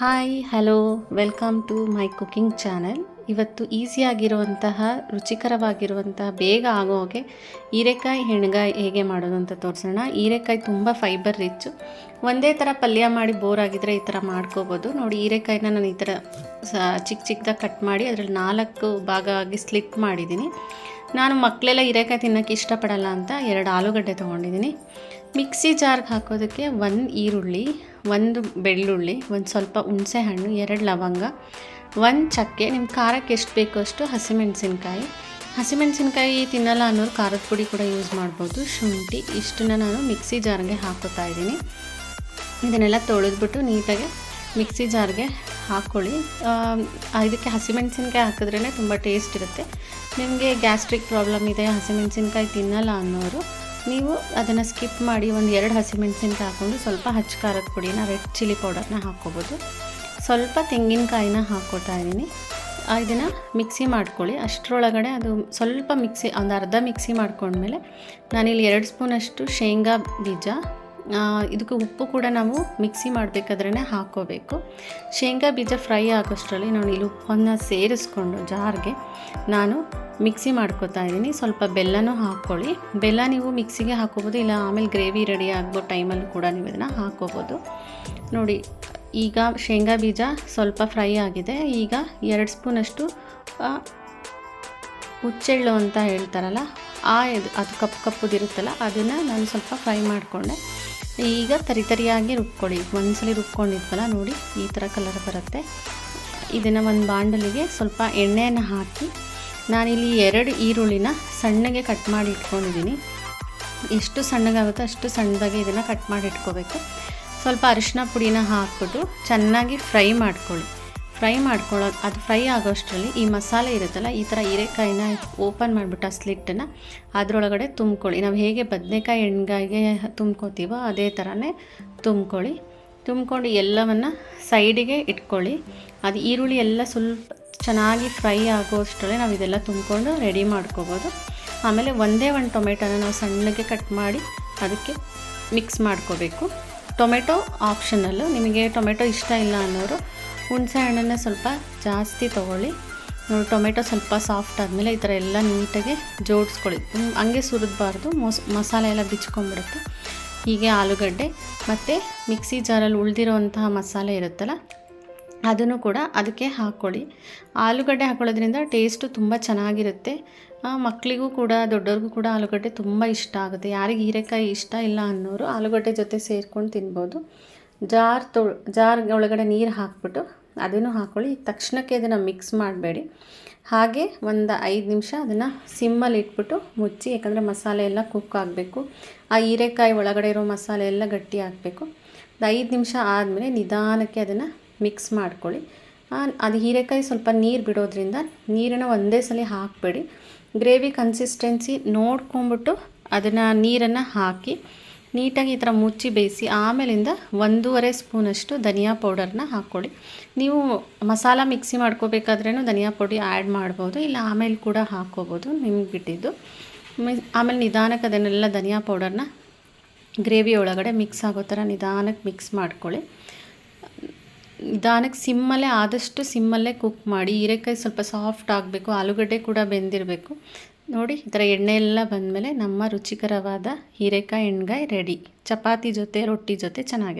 Hi hello welcome to my cooking channel ಇವತ್ತು ಈಸಿಯಾಗಿರುವಂತಹ ರುಚಿಕರವಾಗಿರುವಂತಹ, ಬೇಗ ಆಗೋ ಹಾಗೆ ಹೀರೆಕಾಯಿ, ಹೆಣ್ಗಾಯಿ ಹೇಗೆ ಮಾಡೋದು ಅಂತ ತೋರಿಸೋಣ. ಹೀರೆಕಾಯಿ ತುಂಬ ಫೈಬರ್ ರಿಚ್ಚು ಒಂದೇ ಥರ ಪಲ್ಯ ಮಾಡಿ ಬೋರ್ ಆಗಿದ್ರೆ ಈ ಥರ ಮಾಡ್ಕೋಬೋದು. ನೋಡಿ, ಹೀರೆಕಾಯಿನ ನಾನು ಈ ಥರ ಚಿಕ್ಕ ಚಿಕ್ಕದಾಗಿ ಕಟ್ ಮಾಡಿ ಅದರಲ್ಲಿ ನಾಲ್ಕು ಭಾಗ ಆಗಿ ಸ್ಲಿಟ್ ಮಾಡಿದ್ದೀನಿ. ನಾನು ಮಕ್ಕಳೆಲ್ಲ ಹೀರೆಕಾಯಿ ತಿನ್ನೋಕ್ಕೆ ಇಷ್ಟಪಡಲ್ಲ ಅಂತ ಎರಡು ಆಲೂಗಡ್ಡೆ ತೊಗೊಂಡಿದ್ದೀನಿ. ಮಿಕ್ಸಿ ಜಾರ್ಗೆ ಹಾಕೋದಕ್ಕೆ ಒಂದು ಈರುಳ್ಳಿ, ಒಂದು ಬೆಳ್ಳುಳ್ಳಿ, ಒಂದು ಸ್ವಲ್ಪ ಹುಣಸೆ ಹಣ್ಣು, ಎರಡು ಲವಂಗ, ಒಂದು ಚಕ್ಕೆ. ನಿಮ್ಮ ಖಾರಕ್ಕೆ ಎಷ್ಟು ಬೇಕೋ ಅಷ್ಟು ಹಸಿಮೆಣಸಿನ್ಕಾಯಿ. ಹಸಿಮೆಣಸಿನ್ಕಾಯಿ ತಿನ್ನಲ್ಲ ಅನ್ನೋರು ಖಾರದ ಪುಡಿ ಕೂಡ ಯೂಸ್ ಮಾಡ್ಬೋದು. ಶುಂಠಿ, ಇಷ್ಟನ್ನ ನಾನು ಮಿಕ್ಸಿ ಜಾರ್ಗೆ ಹಾಕೋತಾ ಇದ್ದೀನಿ. ಇದನ್ನೆಲ್ಲ ತೊಳೆದ್ಬಿಟ್ಟು ನೀಟಾಗಿ ಮಿಕ್ಸಿ ಜಾರ್ಗೆ ಹಾಕ್ಕೊಳ್ಳಿ ಇದಕ್ಕೆ ಹಸಿಮೆಣಸಿನ್ಕಾಯಿ ಹಾಕಿದ್ರೇ ತುಂಬ ಟೇಸ್ಟ್ ಇರುತ್ತೆ. ನಿಮಗೆ ಗ್ಯಾಸ್ಟ್ರಿಕ್ ಪ್ರಾಬ್ಲಮ್ ಇದೆ, ಹಸಿಮೆಣಸಿನ್ಕಾಯಿ ತಿನ್ನಲ್ಲ ಅನ್ನೋರು ನೀವು ಅದನ್ನು ಸ್ಕಿಪ್ ಮಾಡಿ ಒಂದು ಎರಡು ಹಸಿಮೆಣಸಿನ್ಕಾಯಿ ಹಾಕ್ಕೊಂಡು ಸ್ವಲ್ಪ ಹಚ್ಚ ಖಾರದ ಪುಡಿನ ರೆಡ್ ಚಿಲ್ಲಿ ಪೌಡರ್ನ ಹಾಕ್ಕೋಬೋದು. ಸ್ವಲ್ಪ ತೆಂಗಿನಕಾಯಿನ ಹಾಕ್ಕೊತಾ ಇದ್ದೀನಿ. ಇದನ್ನು ಮಿಕ್ಸಿ ಮಾಡ್ಕೊಳ್ಳಿ. ಅಷ್ಟರೊಳಗಡೆ ಅದು ಸ್ವಲ್ಪ ಮಿಕ್ಸಿ ಒಂದು ಅರ್ಧ ಮಿಕ್ಸಿ ಮಾಡ್ಕೊಂಡ್ಮೇಲೆ ನಾನಿಲ್ಲಿ ಎರಡು ಸ್ಪೂನಷ್ಟು ಶೇಂಗಾ ಬೀಜ ಇದಕ್ಕೆ ಉಪ್ಪು ಕೂಡ ನಾವು ಮಿಕ್ಸಿ ಮಾಡಬೇಕಾದ್ರೆ ಹಾಕ್ಕೋಬೇಕು ಶೇಂಗಾ ಬೀಜ ಫ್ರೈ ಆಗೋಷ್ಟರಲ್ಲಿ ನಾನು ಇಲ್ಲಿ ಉಪ್ಪನ್ನು ಸೇರಿಸ್ಕೊಂಡು ಜಾರ್ಗೆ ನಾನು ಮಿಕ್ಸಿ ಮಾಡ್ಕೋತಾ ಇದ್ದೀನಿ. ಸ್ವಲ್ಪ ಬೆಲ್ಲನೂ ಹಾಕ್ಕೊಳ್ಳಿ. ಬೆಲ್ಲ ನೀವು ಮಿಕ್ಸಿಗೆ ಹಾಕೋಬೋದು, ಇಲ್ಲ ಆಮೇಲೆ ಗ್ರೇವಿ ರೆಡಿ ಆಗೋ ಟೈಮಲ್ಲೂ ಕೂಡ ನೀವು ಇದನ್ನು ಹಾಕ್ಕೋಬೋದು ನೋಡಿ, ಈಗ ಶೇಂಗಾ ಬೀಜ ಸ್ವಲ್ಪ ಫ್ರೈ ಆಗಿದೆ. ಈಗ ಎರಡು ಸ್ಪೂನಷ್ಟು ಹುಚ್ಚೆಳ್ಳು ಅಂತ ಹೇಳ್ತಾರಲ್ಲ, ಆ ಇದು ಅದು ಕಪ್ಪು ಕಪ್ಪುದಿರುತ್ತಲ್ಲ, ಅದನ್ನು ನಾನು ಸ್ವಲ್ಪ ಫ್ರೈ ಮಾಡಿಕೊಂಡೆ. ಈಗ ತರಿ ತರಿಯಾಗಿ ರುಬ್ಕೊಳ್ಳಿ. ಒಂದ್ಸಲಿ ರುಬ್ಕೊಂಡಿದ್ವಲ್ಲ ನೋಡಿ, ಈ ಥರ ಕಲರ್ ಬರುತ್ತೆ. ಇದನ್ನು ಒಂದು ಬಾಂಡಲಿಗೆ ಸ್ವಲ್ಪ ಎಣ್ಣೆಯನ್ನು ಹಾಕಿ, ನಾನಿಲ್ಲಿ ಎರಡು ಈರುಳ್ಳಿನ ಸಣ್ಣಗೆ ಕಟ್ ಮಾಡಿ ಇಟ್ಕೊಂಡಿದ್ದೀನಿ. ಎಷ್ಟು ಸಣ್ಣಗಾಗುತ್ತೋ ಅಷ್ಟು ಸಣ್ಣದಾಗಿ ಇದನ್ನು ಕಟ್ ಮಾಡಿ ಇಟ್ಕೋಬೇಕು. ಸ್ವಲ್ಪ ಅರಿಶಿನ ಪುಡಿನ ಹಾಕ್ಬಿಟ್ಟು ಚೆನ್ನಾಗಿ ಫ್ರೈ ಮಾಡ್ಕೊಳ್ಳಿ. ಫ್ರೈ ಮಾಡ್ಕೊಳ್ಳೋದು, ಅದು ಫ್ರೈ ಆಗೋಷ್ಟರಲ್ಲಿ ಈ ಮಸಾಲೆ ಇರುತ್ತಲ್ಲ, ಈ ಥರ ಹೀರೆಕಾಯಿನ ಓಪನ್ ಮಾಡಿಬಿಟ್ಟು ಆ ಸ್ಲಿಟ್ಟನ್ನು ಅದರೊಳಗಡೆ ತುಂಬ್ಕೊಳ್ಳಿ. ನಾವು ಹೇಗೆ ಬದನೆಕಾಯಿ ಎಣ್ಗಾಯಿಗೆ ತುಂಬ್ಕೋತೀವೋ ಅದೇ ಥರನೇ ತುಂಬ್ಕೊಳ್ಳಿ. ತುಂಬ್ಕೊಂಡು ಎಲ್ಲವನ್ನು ಸೈಡಿಗೆ ಇಟ್ಕೊಳ್ಳಿ. ಅದು ಈರುಳ್ಳಿ ಎಲ್ಲ ಸ್ವಲ್ಪ ಚೆನ್ನಾಗಿ ಫ್ರೈ ಆಗೋಷ್ಟರಲ್ಲಿ ನಾವು ಇದೆಲ್ಲ ತುಂಬಿಕೊಂಡು ರೆಡಿ ಮಾಡ್ಕೋಬೋದು. ಆಮೇಲೆ ಒಂದೇ ಒಂದು ಟೊಮೆಟೊನ ನಾವು ಸಣ್ಣಗೆ ಕಟ್ ಮಾಡಿ ಅದಕ್ಕೆ ಮಿಕ್ಸ್ ಮಾಡ್ಕೋಬೇಕು. Tomato optional. ನಿಮಗೆ ಟೊಮೆಟೊ ಇಷ್ಟ ಇಲ್ಲ ಅನ್ನೋರು ಹುಣಸೆ ಹಣ್ಣನ್ನು ಸ್ವಲ್ಪ ಜಾಸ್ತಿ ತೊಗೊಳ್ಳಿ. ನೋಡಿ, ಟೊಮೆಟೊ ಸ್ವಲ್ಪ ಸಾಫ್ಟ್ ಆದಮೇಲೆ ಈ ಥರ ಎಲ್ಲ ನೀಟಾಗಿ ಜೋಡಿಸ್ಕೊಳ್ಳಿ. ಹಂಗೆ ಸುರಿದ್ಬಾರ್ದು. ಮೊಸ್, ಮಸಾಲೆ ಎಲ್ಲ ಬಿಚ್ಕೊಂಡ್ಬಿಡುತ್ತೆ. ಹೀಗೆ ಆಲೂಗಡ್ಡೆ ಮತ್ತು ಮಿಕ್ಸಿ ಜಾರಲ್ಲಿ ಉಳಿದಿರೋವಂತಹ ಮಸಾಲೆ ಇರುತ್ತಲ್ಲ, ಅದನ್ನು ಕೂಡ ಅದಕ್ಕೆ ಹಾಕ್ಕೊಳ್ಳಿ. ಆಲೂಗಡ್ಡೆ ಹಾಕೊಳ್ಳೋದ್ರಿಂದ ಟೇಸ್ಟು ತುಂಬ ಚೆನ್ನಾಗಿರುತ್ತೆ. ಮಕ್ಕಳಿಗೂ ಕೂಡ, ದೊಡ್ಡವ್ರಿಗೂ ಕೂಡ ಆಲೂಗಡ್ಡೆ ತುಂಬ ಇಷ್ಟ ಆಗುತ್ತೆ. ಯಾರಿಗೆ ಹೀರೆಕಾಯಿ ಇಷ್ಟ ಇಲ್ಲ ಅನ್ನೋರು ಆಲೂಗಡ್ಡೆ ಜೊತೆ ಸೇರ್ಕೊಂಡು ತಿನ್ಬೋದು. ಜಾರ್ ತೊ ಜಾರ್ ಒಳಗಡೆ ನೀರು ಹಾಕ್ಬಿಟ್ಟು ಅದನ್ನು ಹಾಕ್ಕೊಳ್ಳಿ ತಕ್ಷಣಕ್ಕೆ ಅದನ್ನು ಮಿಕ್ಸ್ ಮಾಡಬೇಡಿ. ಹಾಗೆ ಒಂದು ಐದು ನಿಮಿಷ ಅದನ್ನು ಸಿಮ್ಮಲ್ಲಿ ಇಟ್ಬಿಟ್ಟು ಮುಚ್ಚಿ, ಯಾಕಂದರೆ ಮಸಾಲೆ ಎಲ್ಲ ಕುಕ್ ಆಗಬೇಕು. ಆ ಹೀರೆಕಾಯಿ ಒಳಗಡೆ ಇರೋ ಮಸಾಲೆ ಎಲ್ಲ ಗಟ್ಟಿ ಆಗಬೇಕು. ಒಂದು ಐದು ನಿಮಿಷ ಆದಮೇಲೆ ನಿಧಾನಕ್ಕೆ ಅದನ್ನು ಮಿಕ್ಸ್ ಮಾಡ್ಕೊಳ್ಳಿ. ಅದು ಹೀರೆಕಾಯಿ ಸ್ವಲ್ಪ ನೀರು ಬಿಡೋದ್ರಿಂದ ನೀರನ್ನು ಒಂದೇ ಸಲ ಹಾಕಬೇಡಿ. ಗ್ರೇವಿ ಕನ್ಸಿಸ್ಟೆನ್ಸಿ ನೋಡ್ಕೊಂಬಿಟ್ಟು ಅದನ್ನು ನೀರನ್ನು ಹಾಕಿ ನೀಟಾಗಿ ಈ ಥರ ಮುಚ್ಚಿ ಬೇಯಿಸಿ ಆಮೇಲಿಂದ ಒಂದೂವರೆ ಸ್ಪೂನಷ್ಟು ಧನಿಯಾ ಪೌಡರ್ನ ಹಾಕ್ಕೊಳ್ಳಿ. ನೀವು ಮಸಾಲ ಮಿಕ್ಸಿ ಮಾಡ್ಕೋಬೇಕಾದ್ರೂ ಧನಿಯಾ ಪುಡಿ ಆ್ಯಡ್ ಮಾಡ್ಬೋದು, ಇಲ್ಲ ಆಮೇಲೆ ಕೂಡ ಹಾಕ್ಕೋಬೋದು ನಿಮ್ಗೆ ಬಿಟ್ಟಿದ್ದು. ಆಮೇಲೆ ನಿಧಾನಕ್ಕೆ ಅದನ್ನೆಲ್ಲ ಧನಿಯಾ ಪೌಡರ್ನ ಗ್ರೇವಿ ಒಳಗಡೆ ಮಿಕ್ಸ್ ಆಗೋ ಥರ ನಿಧಾನಕ್ಕೆ ಮಿಕ್ಸ್ ಮಾಡ್ಕೊಳ್ಳಿ. ನಿಧಾನಕ್ಕೆ ಸಿಮ್ಮಲ್ಲೇ, ಆದಷ್ಟು ಸಿಮ್ಮಲ್ಲೇ ಕುಕ್ ಮಾಡಿ, ಹೀರೆಕಾಯಿ ಸ್ವಲ್ಪ ಸಾಫ್ಟ್ ಆಗಬೇಕು, ಆಲೂಗಡ್ಡೆ ಕೂಡ ಬೆಂದಿರಬೇಕು. ನೋಡಿ, ಈ ಥರ ಎಣ್ಣೆ ಎಲ್ಲ ಬಂದಮೇಲೆ ನಮ್ಮ ರುಚಿಕರವಾದ ಹೀರೆಕಾಯಿ ಎಣ್ಗಾಯಿ ರೆಡಿ ಚಪಾತಿ ಜೊತೆ, ರೊಟ್ಟಿ ಜೊತೆ ಚೆನ್ನಾಗಿರುತ್ತೆ.